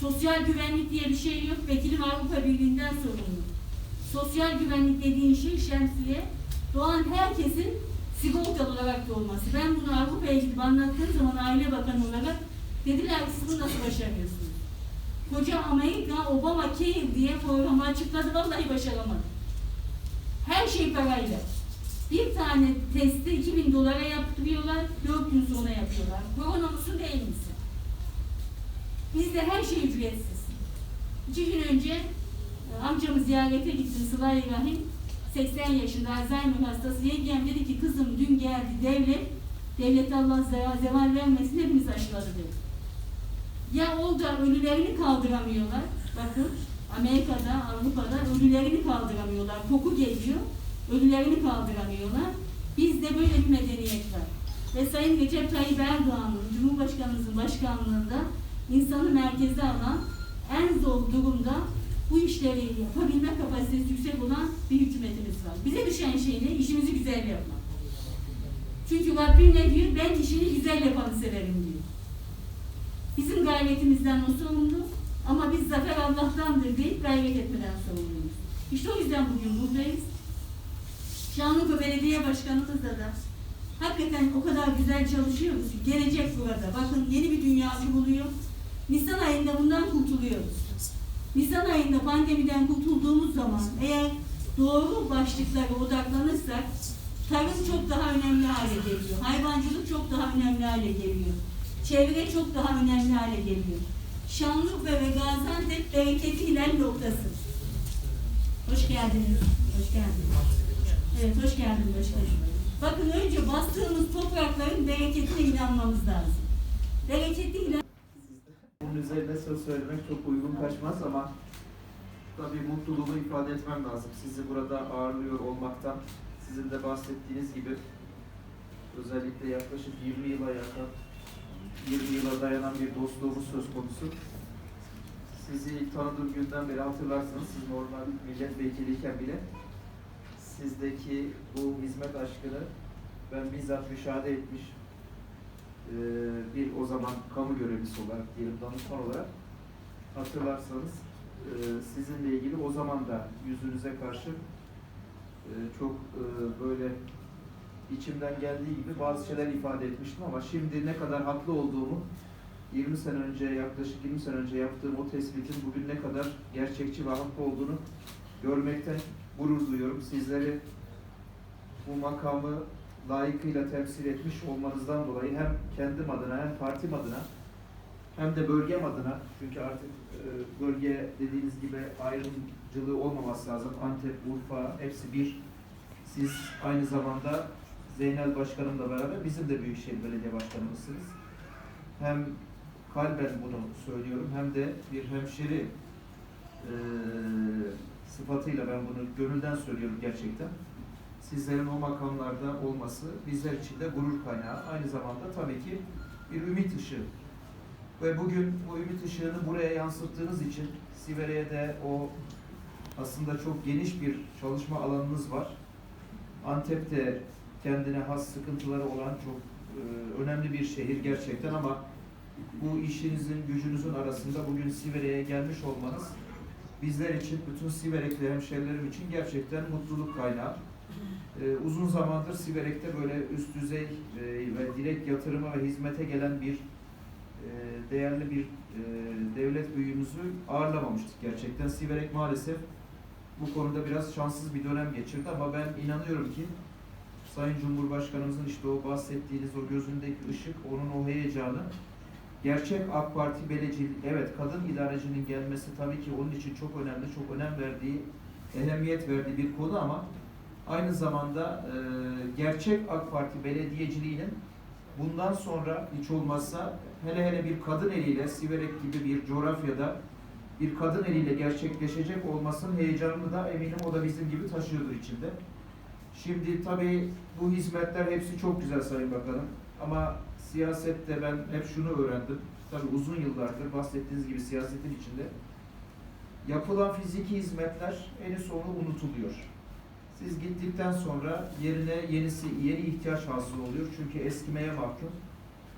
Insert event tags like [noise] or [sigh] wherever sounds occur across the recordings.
Sosyal güvenlik diye bir şey yok. Vekilim Avrupa Birliği'nden sorumlu. Sosyal güvenlik dediğin şey şemsiye doğan herkesin sigortalı olarak doğması. Ben bunu Avrupa'ya gidip anlattığım zaman aile bakanı olarak dediler ki siz bunu nasıl başarıyorsunuz? Koca Amerika Obama Care diye programı açıkladı. Vallahi başaramadı. Her şey parayla. Bir tane testi 2000 dolara yaptırıyorlar, 4 gün sonra yapıyorlar. Korona musun değil misin? Bizde her şey ücretsiz. İki gün önce e, amcamı ziyarete gittim Sıla-i Rahim. 80 yaşında Alzheimer hastası. Yengem dedi ki kızım dün geldi devlet. Devlet Allah zeval vermesin hepimiz aşıladı dedi. Ya orada ölülerini kaldıramıyorlar. Bakın Amerika'da, Avrupa'da ölülerini kaldıramıyorlar. Koku geliyor. Ölülerini kaldıramıyorlar. Bizde böyle bir medeniyet var. Ve Sayın Recep Tayyip Erdoğan'ın, Cumhurbaşkanımızın başkanlığında insanı merkeze alan en zor durumda bu işleri yapabilme kapasitesi yüksek olan bir hükümetimiz var. Bize düşen şey ne? İşimizi güzel yapmak. Çünkü Rabbim ne diyor? Ben işini güzel yapanı severim diyor. Bizim gayretimizden o sorumlu ama biz zafer Allah'tandır deyip gayret etmeden sorumluyuz. İşte o yüzden bugün buradayız. Şanlıurfa Belediye Başkanımızla da hakikaten o kadar güzel çalışıyoruz ki gelecek burada. Bakın yeni bir dünya kuruluyor. Nisan ayında bundan kurtuluyoruz. Nisan ayında pandemiden kurtulduğumuz zaman eğer doğru başlıklara odaklanırsak tarım çok daha önemli hale geliyor. Hayvancılık çok daha önemli hale geliyor. Çevre çok daha önemli hale geliyor. Şanlıurfa ve Gaziantep bereketi hilal noktası. Hoş geldiniz. Hoş geldiniz. Evet, hoş geldin başkanım. Bakın önce bastığımız toprakların bereketine inanmamız lazım. Bereketli inan Bunun üzerine söz söylemek çok uygun kaçmaz ama tabii mutluluğumu ifade etmem lazım. Sizi burada ağırlıyor olmaktan, sizin de bahsettiğiniz gibi özellikle yaklaşık 20 yıla yakın, 20 yıla dayanan bir dostluğumuz söz konusu. Sizi tanıdığım günden beri hatırlarsanız, siz normal milletvekiliyken bile sizdeki bu hizmet aşkını ben bizzat müşahede etmiş, ee, bir o zaman kamu görevlisi olarak diyelim danışman olarak hatırlarsanız e, sizinle ilgili o zaman da yüzünüze karşı e, çok e, böyle içimden geldiği gibi bazı şeyler ifade etmiştim ama şimdi ne kadar haklı olduğumu 20 sene önce yaklaşık 20 sene önce yaptığım o tespitin bugün ne kadar gerçekçi ve haklı olduğunu görmekten gurur duyuyorum. Sizleri bu makamı layıkıyla temsil etmiş olmanızdan dolayı hem kendim adına hem partim adına hem de bölgem adına çünkü artık e, bölge dediğiniz gibi ayrımcılığı olmaması lazım. Antep, Urfa hepsi bir. Siz aynı zamanda Zeynel Başkanımla beraber bizim de Büyükşehir Belediye Başkanımızsınız. Hem kalben bunu söylüyorum hem de bir hemşeri e, sıfatıyla ben bunu gönülden söylüyorum gerçekten sizlerin o makamlarda olması bizler için de gurur kaynağı. Aynı zamanda tabii ki bir ümit ışığı. Ve bugün bu ümit ışığını buraya yansıttığınız için Sivere'ye de o aslında çok geniş bir çalışma alanınız var. Antep'te kendine has sıkıntıları olan çok e, önemli bir şehir gerçekten ama bu işinizin, gücünüzün arasında bugün Sivere'ye gelmiş olmanız bizler için, bütün Siverekli hemşerilerim için gerçekten mutluluk kaynağı. Ee, uzun zamandır Siverek'te böyle üst düzey e, ve direkt yatırıma ve hizmete gelen bir e, değerli bir e, devlet büyüğümüzü ağırlamamıştık gerçekten. Siverek maalesef bu konuda biraz şanssız bir dönem geçirdi ama ben inanıyorum ki Sayın Cumhurbaşkanımızın işte o bahsettiğiniz o gözündeki ışık, onun o heyecanı gerçek AK Parti belediye, evet kadın idarecinin gelmesi tabii ki onun için çok önemli, çok önem verdiği, ehemmiyet verdiği bir konu ama aynı zamanda e, gerçek AK Parti belediyeciliğinin bundan sonra hiç olmazsa hele hele bir kadın eliyle Siverek gibi bir coğrafyada bir kadın eliyle gerçekleşecek olmasının heyecanını da eminim o da bizim gibi taşıyordur içinde. Şimdi tabii bu hizmetler hepsi çok güzel Sayın Bakanım ama siyasette ben hep şunu öğrendim. Tabii uzun yıllardır bahsettiğiniz gibi siyasetin içinde yapılan fiziki hizmetler en sonu unutuluyor. Siz gittikten sonra yerine yenisi, yeni ihtiyaç hasıl oluyor. Çünkü eskimeye mahkum.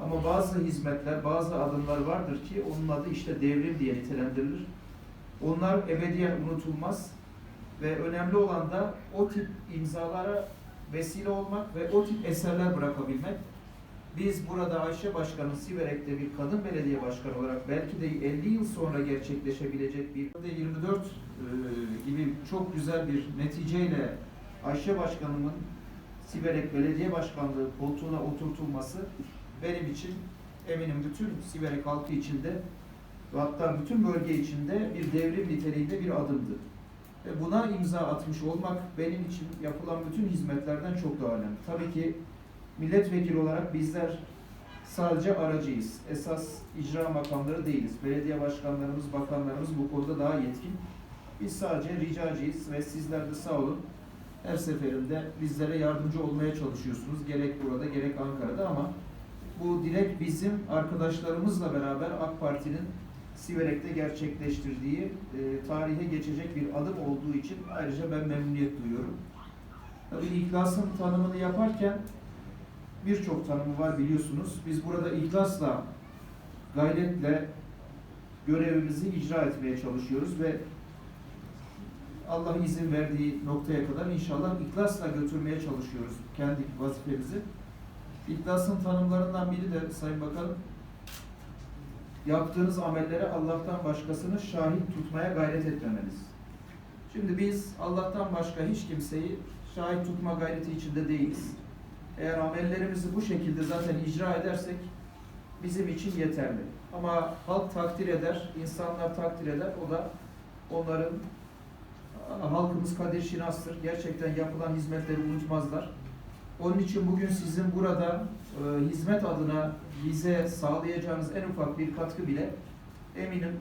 Ama bazı hizmetler, bazı adımlar vardır ki onun adı işte devrim diye nitelendirilir. Onlar ebediyen unutulmaz ve önemli olan da o tip imzalara vesile olmak ve o tip eserler bırakabilmek. Biz burada Ayşe Başkan'ın Siverek'te bir kadın belediye başkanı olarak belki de 50 yıl sonra gerçekleşebilecek bir 24 e, gibi çok güzel bir neticeyle Ayşe Başkanımın Siverek Belediye Başkanlığı koltuğuna oturtulması benim için eminim bütün Siverek halkı içinde ve hatta bütün bölge içinde bir devrim niteliğinde bir adımdı. Ve buna imza atmış olmak benim için yapılan bütün hizmetlerden çok daha önemli. Tabii ki milletvekili olarak bizler sadece aracıyız. Esas icra makamları değiliz. Belediye başkanlarımız, bakanlarımız bu konuda daha yetkin. Biz sadece ricacıyız ve sizler de sağ olun. Her seferinde bizlere yardımcı olmaya çalışıyorsunuz. Gerek burada gerek Ankara'da ama bu dilek bizim arkadaşlarımızla beraber AK Parti'nin Siverek'te gerçekleştirdiği e, tarihe geçecek bir adım olduğu için ayrıca ben memnuniyet duyuyorum. Tabii ihlasın tanımını yaparken birçok tanımı var biliyorsunuz. Biz burada ihlasla, gayretle görevimizi icra etmeye çalışıyoruz ve Allah izin verdiği noktaya kadar inşallah ihlasla götürmeye çalışıyoruz kendi vazifemizi. İhlasın tanımlarından biri de Sayın Bakanım, yaptığınız amellere Allah'tan başkasını şahit tutmaya gayret etmemeniz. Şimdi biz Allah'tan başka hiç kimseyi şahit tutma gayreti içinde değiliz. Eğer amellerimizi bu şekilde zaten icra edersek bizim için yeterli. Ama halk takdir eder, insanlar takdir eder. O da onların halkımız kadir şinastır. Gerçekten yapılan hizmetleri unutmazlar. Onun için bugün sizin burada e, hizmet adına bize sağlayacağınız en ufak bir katkı bile eminim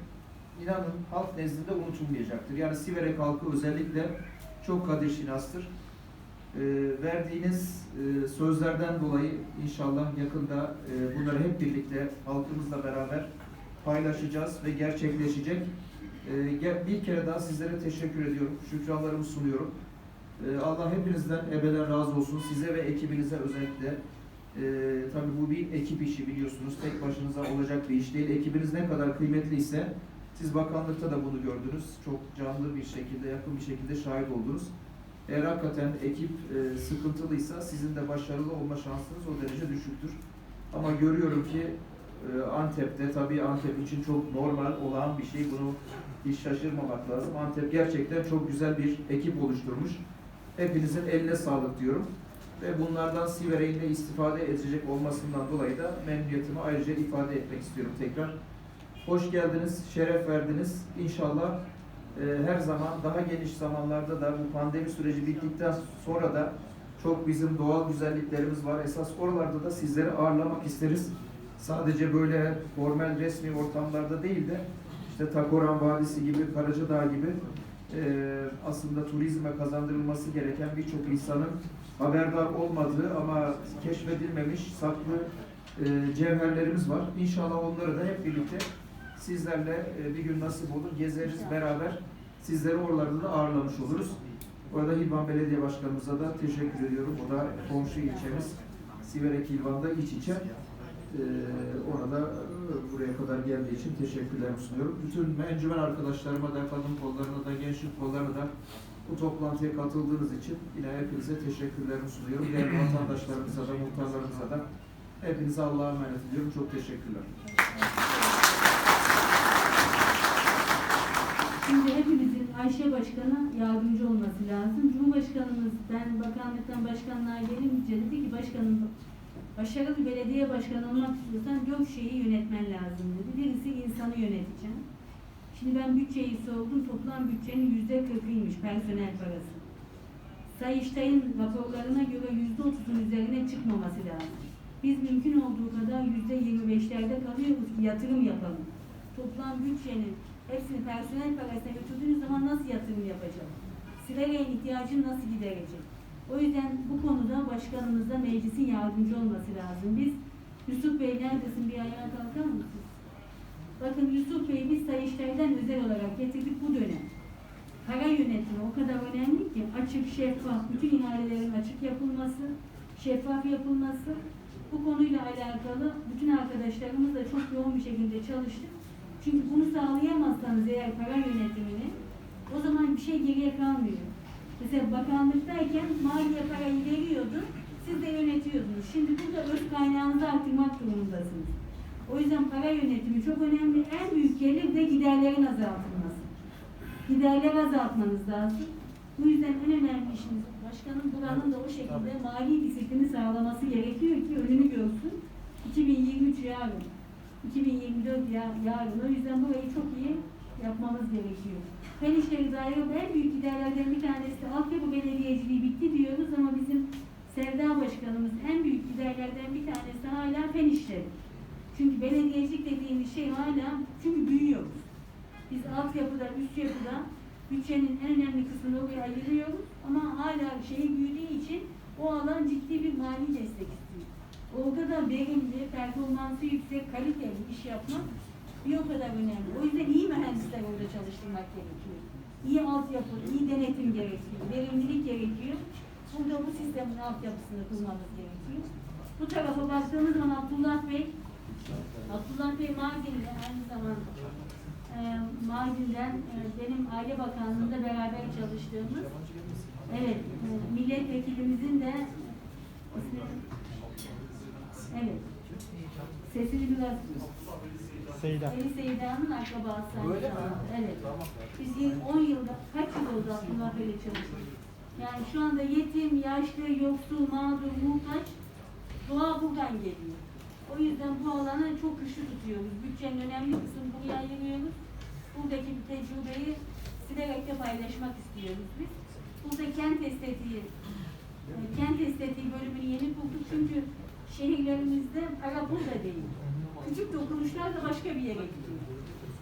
inanın halk nezdinde unutulmayacaktır. Yani Siverek halkı özellikle çok kadir şinastır. E, verdiğiniz e, sözlerden dolayı inşallah yakında e, bunları hep birlikte halkımızla beraber paylaşacağız ve gerçekleşecek. E, ge- bir kere daha sizlere teşekkür ediyorum. Şükranlarımı sunuyorum. E, Allah hepinizden ebeden razı olsun. Size ve ekibinize özellikle. E, tabii bu bir ekip işi biliyorsunuz. Tek başınıza olacak bir iş değil. Ekibiniz ne kadar kıymetliyse siz bakanlıkta da bunu gördünüz. Çok canlı bir şekilde, yakın bir şekilde şahit oldunuz. Eğer hakikaten ekip e, sıkıntılıysa sizin de başarılı olma şansınız o derece düşüktür. Ama görüyorum ki e, Antep'te tabii Antep için çok normal olağan bir şey. Bunu hiç şaşırmamak lazım. Antep gerçekten çok güzel bir ekip oluşturmuş. Hepinizin eline sağlık diyorum. Ve bunlardan Siverek'in de istifade edecek olmasından dolayı da memnuniyetimi ayrıca ifade etmek istiyorum tekrar. Hoş geldiniz, şeref verdiniz. İnşallah e, her zaman daha geniş zamanlarda da bu pandemi süreci bittikten sonra da çok bizim doğal güzelliklerimiz var. Esas oralarda da sizleri ağırlamak isteriz. Sadece böyle formal resmi ortamlarda değil de işte Takoran Vadisi gibi, Karacadağ gibi e, aslında turizme kazandırılması gereken birçok insanın haberdar olmadığı ama keşfedilmemiş saklı e, cevherlerimiz var. İnşallah onları da hep birlikte sizlerle e, bir gün nasip olur gezeriz beraber sizleri oralarda da ağırlamış oluruz. Bu arada Hilvan Belediye Başkanımıza da teşekkür ediyorum. O da komşu ilçemiz Siverek Hilvan'da iç içe. Ee, ona da e, buraya kadar geldiği için teşekkürlerimi sunuyorum. Bütün encümen arkadaşlarıma da, kadın kollarına da, gençlik kollarına da bu toplantıya katıldığınız için yine hepinize teşekkürlerimi sunuyorum. Diğer [clears throat] vatandaşlarımıza da, muhtarlarımıza da hepinize Allah'a emanet ediyorum. Çok teşekkürler. Şimdi hepimizin Ayşe Başkan'a yardımcı olması lazım. Cumhurbaşkanımız ben bakanlıktan başkanlığa gelince dedi ki başkanım başarılı belediye başkanı olmak istiyorsan dört şeyi yönetmen lazım dedi. Birisi insanı yöneteceğim. Şimdi ben bütçeyi sordum. Toplam bütçenin yüzde kırkıymış personel parası. Sayıştay'ın raporlarına göre yüzde otuzun üzerine çıkmaması lazım. Biz mümkün olduğu kadar yüzde yirmi beşlerde kalıyoruz ki yatırım yapalım. Toplam bütçenin hepsini personel parasına götürdüğünüz zaman nasıl yatırım yapacak? Siverek'in ihtiyacını nasıl giderecek? O yüzden bu konuda başkanımızla meclisin yardımcı olması lazım. Biz Yusuf Bey neredesin bir ayağa kalkar mısın? Bakın Yusuf Bey biz Sayıştay'dan özel olarak getirdik bu dönem. Para yönetimi o kadar önemli ki açık, şeffaf, bütün ihalelerin açık yapılması, şeffaf yapılması Bu konuyla alakalı bütün arkadaşlarımızla çok yoğun bir şekilde çalıştık. Çünkü bunu sağlayamazsanız eğer para yönetimini o zaman bir şey geriye kalmıyor. Mesela bakanlıktayken maliye parayı veriyordu, siz de yönetiyordunuz. Şimdi burada öz kaynağınızı artırmak durumundasınız. O yüzden para yönetimi çok önemli. En büyük gelir de giderlerin azaltılması. Giderleri azaltmanız lazım. Bu yüzden en önemli işimiz başkanım buranın da o şekilde mali disiplini sağlaması gerekiyor ki önünü görsün. 2023 yarın, 2024 ya, yarın. O yüzden burayı çok iyi yapmamız gerekiyor. İşleri dair en büyük giderlerden bir tanesi de altyapı belediyeciliği bitti diyoruz ama bizim Sevda Başkanımız en büyük giderlerden bir tanesi hala fen işleri. Çünkü belediyecilik dediğimiz şey hala çünkü büyüyoruz. Biz altyapıda, üst yapıda bütçenin en önemli kısmını oraya ayırıyoruz ama hala şey büyüdüğü için o alan ciddi bir mali destek istiyor. Orada da verimli, performansı yüksek, kaliteli iş yapmak bir o kadar önemli. O yüzden iyi mühendisler orada çalıştırmak gerekiyor. İyi altyapı, iyi denetim gerekiyor, verimlilik gerekiyor. Burada bu sistemin altyapısını kurmamız gerekiyor. Bu tarafa baktığımız zaman Abdullah Bey, Abdullah Bey Mardin'de aynı zamanda e, Mardin'den e, benim Aile Bakanlığı'nda beraber çalıştığımız evet e, milletvekilimizin de evet sesini biraz Seyda. Ali Seyda'nın akrabası aynı Öyle mi? Evet. Biz yıl- 10 yılda, kaç yıl oldu Abdullah Bey'le çalıştık? Yani şu anda yetim, yaşlı, yoksul, mağdur, muhtaç doğa buradan geliyor. O yüzden bu alanı çok güçlü tutuyoruz. Bütçenin önemli kısmını buraya ayırıyoruz. Buradaki bir tecrübeyi silerek de paylaşmak istiyoruz biz. Burada kent estetiği, e, kent estetiği bölümünü yeni kurduk çünkü şehirlerimizde para burada değil. Küçük dokunuşlar da başka bir yere gidiyor.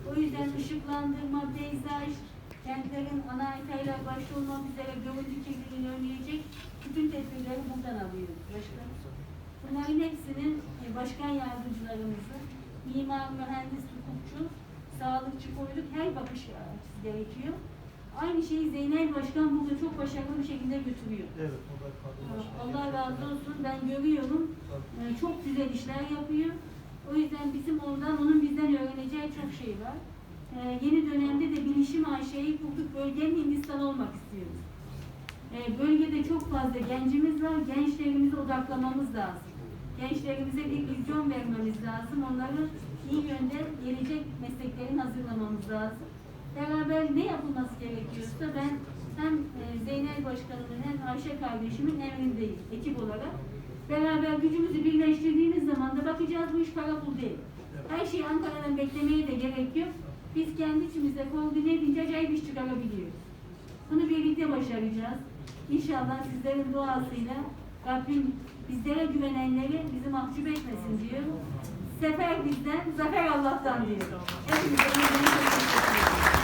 O yüzden ışıklandırma, peyzaj, kentlerin ana haritalar başta olmak üzere görüntü kirliliğini önleyecek bütün tedbirleri buradan alıyoruz başkanım. Bunların hepsinin e, başkan yardımcılarımızı, mimar, mühendis, hukukçu, sağlıkçı koyduk her bakış açısı gerekiyor. Aynı şeyi Zeynel Başkan burada çok başarılı bir şekilde götürüyor. Evet, başkanı. Allah razı olsun ben görüyorum Ee, çok güzel işler yapıyor. O yüzden bizim ondan onun bizden öğreneceği çok şey var. Ee, yeni dönemde de bilişim AŞ'yi kurduk bölgenin Hindistan olmak istiyoruz. Ee, bölgede çok fazla gencimiz var. Gençlerimize odaklamamız lazım. Gençlerimize bir vizyon vermemiz lazım. Onları iyi yönde gelecek mesleklerin hazırlamamız lazım. Beraber ne yapılması gerekiyorsa ben hem e, Zeynel Başkanımın hem Ayşe kardeşimin emrindeyim ekip olarak. Beraber gücümüzü birleştirdiğimiz zaman da bakacağız bu iş para pul değil. Her şeyi Ankara'dan beklemeye de gerek yok. Biz kendi içimizde koordine edince acayip iş çıkarabiliyoruz. Bunu birlikte başaracağız. İnşallah sizlerin duasıyla Rabbim bizlere güvenenleri bizi mahcup etmesin diyor. Sefer bizden, zafer Allah'tan diyor. Hepinize.